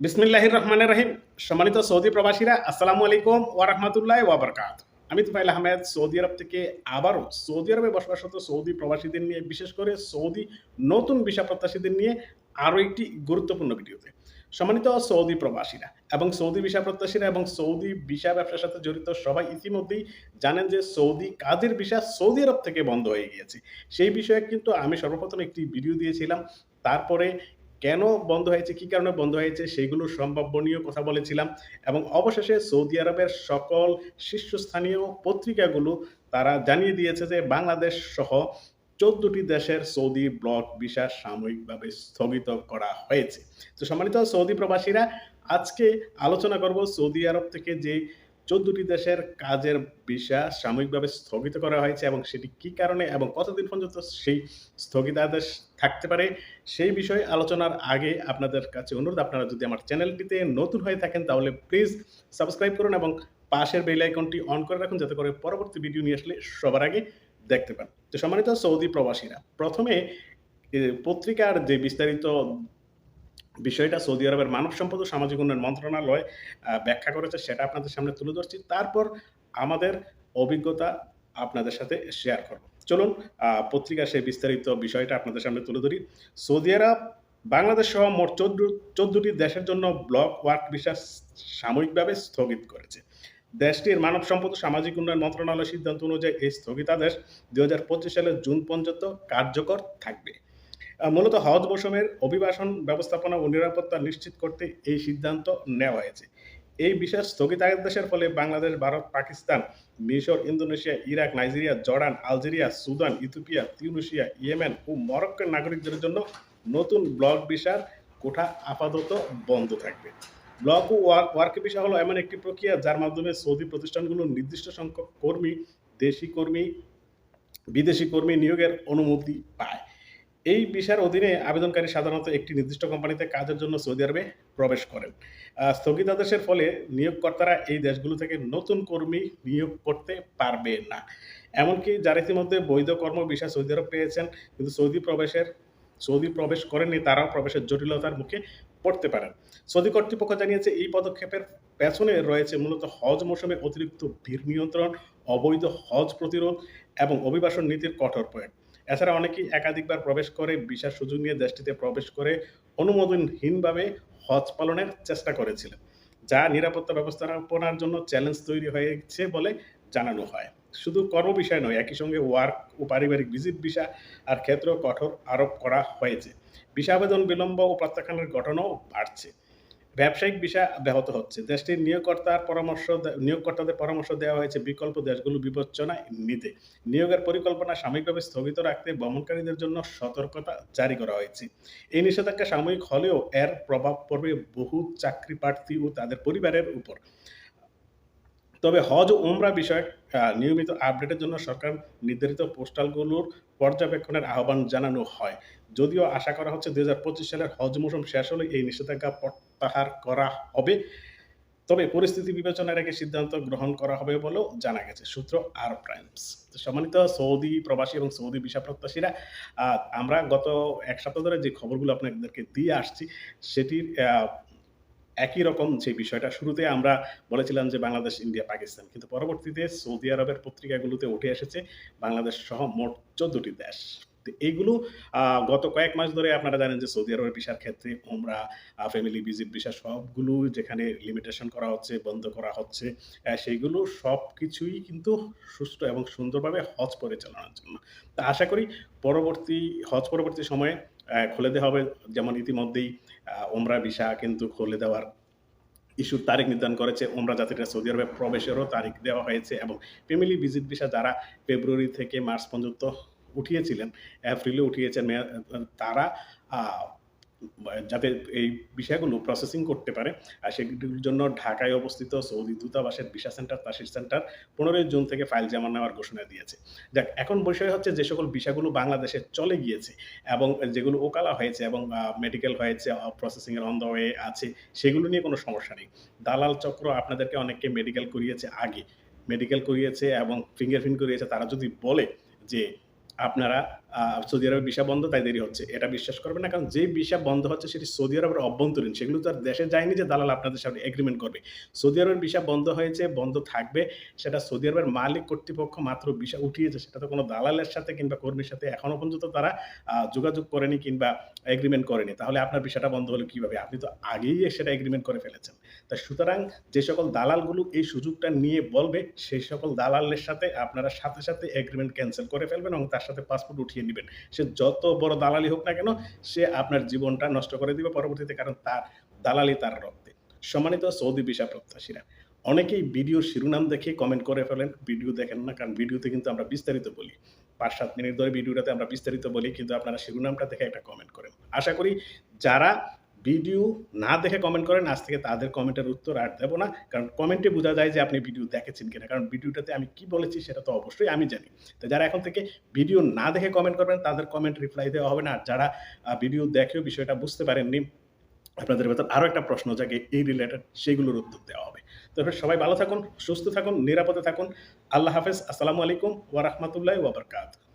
বিসমিল্লাহির রহমানের রহিম সম্মানিত সৌদি প্রবাসীরা, আসসালামু আলাইকুম ওয়া রাহমাতুল্লাহি ওয়া বারাকাতুহু আমি তুফাইল আহমেদ, সৌদি আরব থেকে আবারও সৌদি আরবে বসবাসরত সৌদি প্রবাসীদের নিয়ে, বিশেষ করে সৌদি নতুন ভিসা প্রত্যাশীদের নিয়ে আরও একটি গুরুত্বপূর্ণ ভিডিওতে। সম্মানিত সৌদি প্রবাসীরা এবং সৌদি ভিসা প্রত্যাশীরা এবং সৌদি ভিসা ব্যবসার সাথে জড়িত সবাই ইতিমধ্যেই জানেন যে সৌদি কাজের ভিসা সৌদি আরব থেকে বন্ধ হয়ে গিয়েছে। সেই বিষয়ে কিন্তু আমি সর্বপ্রথম একটি ভিডিও দিয়েছিলাম। তারপরে কেন বন্ধ হয়েছে, কি কারণে বন্ধ হয়েছে, সেগুলো সম্ভাবনীয় কথা বলেছিলাম এবং অবশেষে সৌদি আরবের সকল শীর্ষস্থানীয় পত্রিকাগুলো তারা জানিয়ে দিয়েছে যে বাংলাদেশ সহ চোদ্দটি দেশের সৌদি ব্লক ভিসা সাময়িকভাবে স্থগিত করা হয়েছে। তো সম্মানিত সৌদি প্রবাসীরা, আজকে আলোচনা করব সৌদি আরব থেকে যে চোদ্দটি দেশের কাজের ভিসা সাময়িকভাবে স্থগিত করা হয়েছে এবং সেটি কি কারণে এবং কতদিন পর্যন্ত সেই স্থগিতাদেশ থাকতে পারে, সেই বিষয়ে আলোচনার আগে আপনাদের কাছে অনুরোধ, আপনারা যদি আমার চ্যানেলটিতে নতুন হয়ে থাকেন তাহলে প্লিজ সাবস্ক্রাইব করুন এবং পাশের বেল আইকনটি অন করে রাখুন যাতে করে পরবর্তী ভিডিও নিয়ে আসলে সবার আগে দেখতে পান। তো সম্মানিত সৌদি প্রবাসীরা, প্রথমে পত্রিকার যে বিস্তারিত বিষয়টা সৌদি আরবের মানব সম্পদ ও সামাজিক উন্নয়ন মন্ত্রণালয় ব্যাখ্যা করেছে সেটা আপনাদের সামনে তুলে ধরছি। তারপর আমাদের অভিজ্ঞতা আপনাদের সাথে শেয়ার করব। চলুন আহ, পত্রিকার সেই বিস্তারিত বিষয়টা আপনাদের সামনে তুলে ধরি। সৌদি আরব বাংলাদেশ সহ মোট চোদ্দ চোদ্দটি দেশের জন্য ব্লক ওয়ার্ক ভিসা সাময়িকভাবে স্থগিত করেছে। দেশটির মানব সম্পদ সামাজিক উন্নয়ন মন্ত্রণালয়ের সিদ্ধান্ত অনুযায়ী এই স্থগিতাদেশ দুই হাজার পঁচিশ সালের জুন পর্যন্ত কার্যকর থাকবে। মূলত হজ মৌসুমের অভিবাসন ব্যবস্থাপনা ও নিরাপত্তা নিশ্চিত করতে এই সিদ্ধান্ত নেওয়া হয়েছে। এই বিশেষ স্থগিতাদেশের ফলে বাংলাদেশ, ভারত, পাকিস্তান, মিশর, Indonesia, Iraq, Nigeria, Jordan, Algeria, Sudan, Ethiopia, Tunisia, Yemen ও মরক্কোর নাগরিকদের জন্য নতুন ব্লক ভিসার কোঠা আপাতত বন্ধ থাকবে। ব্লক ও ওয়ার্ক ভিসা হলো এমন একটি প্রক্রিয়া যার মাধ্যমে সৌদি প্রতিষ্ঠানগুলো নির্দিষ্ট সংখ্যক কর্মী, দেশি কর্মী, বিদেশি কর্মী নিয়োগের অনুমতি পায়। এই ভিসার অধীনে আবেদনকারী সাধারণত একটি নির্দিষ্ট কোম্পানিতে কাজের জন্য সৌদি আরবে প্রবেশ করেন। স্থগিতাদেশের ফলে নিয়োগকর্তারা এই দেশগুলো থেকে নতুন কর্মী নিয়োগ করতে পারবে না। এমনকি যারা ইতিমধ্যে বৈধ কর্ম ভিসা সৌদি আরব পেয়েছেন, কিন্তু সৌদি প্রবেশের, সৌদি প্রবেশ করেননি, তারাও প্রবেশের জটিলতার মুখে পড়তে পারেন। সৌদি কর্তৃপক্ষ জানিয়েছে, এই পদক্ষেপের পেছনে রয়েছে মূলত হজ মৌসুমে অতিরিক্ত ভিড় নিয়ন্ত্রণ, অবৈধ হজ প্রতিরোধ এবং অভিবাসন নীতির কঠোর প্রয়োগ। এছাড়া অনেকেই একাধিকবার প্রবেশ করে বিশাল সুযোগ নিয়ে দেশটিতে প্রবেশ করে অনুমোদনহীনভাবে হজ পালনের চেষ্টা করেছিলেন, যা নিরাপত্তা ব্যবস্থাপনার জন্য চ্যালেঞ্জ তৈরি হয়েছে বলে জানানো হয়। শুধু কর্ম বিষয় নয়, একই সঙ্গে ওয়ার্ক ও পারিবারিক ভিজিট ভিসা আর ক্ষেত্রেও কঠোর আরোপ করা হয়েছে। ভিসা আবেদন বিলম্ব ও প্রত্যাখ্যানের ঘটনাও বাড়ছে। ব্যবসায়িক বিষয় ব্যাহত হচ্ছে। দেশটির নিয়োগকর্তার পরামর্শ নিয়োগকর্তাদের পরামর্শ দেওয়া হয়েছে বিকল্প দেশগুলো বিবেচনা নিতে। নিয়োগের পরিকল্পনা সাময়িকভাবে স্থগিত রাখতে ভ্রমণকারীদের জন্য সতর্কতা জারি করা হয়েছে। এই নিষেধাজ্ঞা সাময়িক হলেও এর প্রভাব পড়বে বহু চাকরি প্রার্থী ও তাদের পরিবারের উপর। তবে হজ উমরা বিষয়ক নিয়মিত আপডেটের জন্য সরকার নির্ধারিত পোস্টালগুলোর পর্যবেক্ষণের আহ্বান জানানো হয়। যদিও আশা করা হচ্ছে দুই হাজার পঁচিশ সালের হজ মৌসুম শেষ হলে এই নিষেধাজ্ঞা প্রত্যাহার করা হবে। তবে পরিস্থিতি বিবেচনায় রেখে সিদ্ধান্ত গ্রহণ করা হবে বলেও জানা গেছে, সূত্র আর প্রাইমস সম্মানিত সৌদি প্রবাসী এবং সৌদি ভিসা প্রত্যাশীরা আমরা গত এক সপ্তাহ ধরে যে খবরগুলো আপনাদেরকে দিয়ে আসছি, সেটির একই রকম যে বিষয়টা, শুরুতে আমরা বলেছিলাম যে বাংলাদেশ, ইন্ডিয়া, পাকিস্তান, কিন্তু পরবর্তীতে সৌদি আরবের পত্রিকাগুলোতে উঠে এসেছে বাংলাদেশ সহ মোট চোদ্দটি দেশ। তো এইগুলো গত কয়েক মাস ধরে আপনারা জানেন যে সৌদি আরবের ভিসার ক্ষেত্রে আমরা ফ্যামিলি ভিজিট ভিসা সবগুলো যেখানে লিমিটেশন করা হচ্ছে, বন্ধ করা হচ্ছে সেইগুলো সব কিছুই কিন্তু সুষ্ঠু এবং সুন্দরভাবে হজ পরিচালনার জন্য। তা আশা করি পরবর্তী, হজ পরবর্তী সময়ে খুলে দেওয়া হবে। যেমন ইতিমধ্যেই ওমরা ভিসা কিন্তু খুলে দেওয়ার ইস্যুর তারিখ নির্ধারণ করেছে। ওমরা যাত্রীরা সৌদি আরবে প্রবেশেরও তারিখ দেওয়া হয়েছে এবং ফ্যামিলি ভিজিট ভিসা যারা ফেব্রুয়ারি থেকে মার্চ পর্যন্ত উঠিয়েছিলেন, এপ্রিলে উঠিয়েছেন। তারা যাতে এই বিষয়গুলো প্রসেসিং করতে পারে, আর সেগুলির জন্য ঢাকায় অবস্থিত সৌদি দূতাবাসের ভিসা সেন্টার, তাসির সেন্টার পনেরোই জুন থেকে ফাইল জমা নেওয়ার ঘোষণা দিয়েছে। যাক এখন বিষয় হচ্ছে যে সকল ভিসাগুলো বাংলাদেশে চলে গিয়েছে এবং যেগুলো ওকালা হয়েছে এবং মেডিকেল হয়েছে প্রসেসিংয়ের অন্ধ ওয়ে আছে, সেগুলো নিয়ে কোনো সমস্যা নেই। দালাল চক্র আপনাদেরকে অনেককে মেডিকেল করিয়েছে আগে। মেডিকেল করিয়েছে এবং ফিঙ্গারপ্রিন্ট করিয়েছে। তারা যদি বলে যে আপনারা সৌদি আরবের ভিসা বন্ধ তাই দেরি হচ্ছে। এটা বিশ্বাস করবেন না। কারণ যে ভিসা বন্ধ হচ্ছে সেটি সৌদি আরবের অভ্যন্তরীণ। সেগুলো তো আর দেশে যায়নি যে দালাল আপনাদের সাথে এগ্রিমেন্ট করবে। সৌদি আরবের ভিসা বন্ধ হয়েছে, বন্ধ থাকবে। সেটা সৌদি আরবের মালিক কর্তৃপক্ষ মাত্র ভিসা উঠিয়েছে। সেটা তো কোনো দালালের সাথে কিংবা কর্মীর সাথে এখনও পর্যন্ত তারা যোগাযোগ করেনি কিংবা এগ্রিমেন্ট করেনি। তাহলে আপনার ভিসাটা বন্ধ হলো কীভাবে? আপনি তো আগেই সেটা এগ্রিমেন্ট করে ফেলেছেন। তা সুতরাং যে সকল দালালগুলো এই সুযোগটা নিয়ে বলবে, সেই সকল দালালের সাথে আপনারা সাথে, সাথে এগ্রিমেন্ট ক্যান্সেল করে ফেলবেন এবং তার সাথে পাসপোর্ট উঠিয়ে নিবেন। সে যত বড় দালালি হোক না কেন, সে আপনার জীবনটা নষ্ট করে দিবে পরবর্তীতে কারণ তার দালালি তার রক্তে। সম্মানিত সৌদি ভিসা প্রত্যাশীরা, অনেকেই ভিডিওর শিরোনাম দেখে কমেন্ট করে ফেলেন। ভিডিও দেখেন না কারণ ভিডিওতে কিন্তু আমরা বিস্তারিত বলি। ৫-৭ মিনিট ধরে ভিডিওটাতে আমরা বিস্তারিত বলি কিন্তু আপনারা শিরোনামটা দেখে একটা কমেন্ট করেন। আশা করি যারা ভিডিও না দেখে কমেন্ট করেন আজ থেকে তাদের কমেন্টের উত্তর আর দেবো না। কারণ কমেন্টে বোঝা যায় যে আপনি ভিডিও দেখেছেন কিনা। কারণ ভিডিওটাতে আমি কি বলেছি সেটা তো অবশ্যই আমি জানি। তো যারা এখন থেকে ভিডিও না দেখে কমেন্ট করবেন তাদের কমেন্ট রিপ্লাই দেওয়া হবে না। আর যারা ভিডিও দেখেও বিষয়টা বুঝতে পারেননি, আপনাদের ভেতর আরও একটা প্রশ্ন জাগে এই রিলেটেড সেগুলোর উত্তর দেওয়া হবে। তবে সবাই ভালো থাকুন, সুস্থ থাকুন, নিরাপদে থাকুন। আল্লাহ হাফেজ। আসসালামু আলাইকুম ওয়া রাহমাতুল্লাহি ওয়া বারাকাতুহু।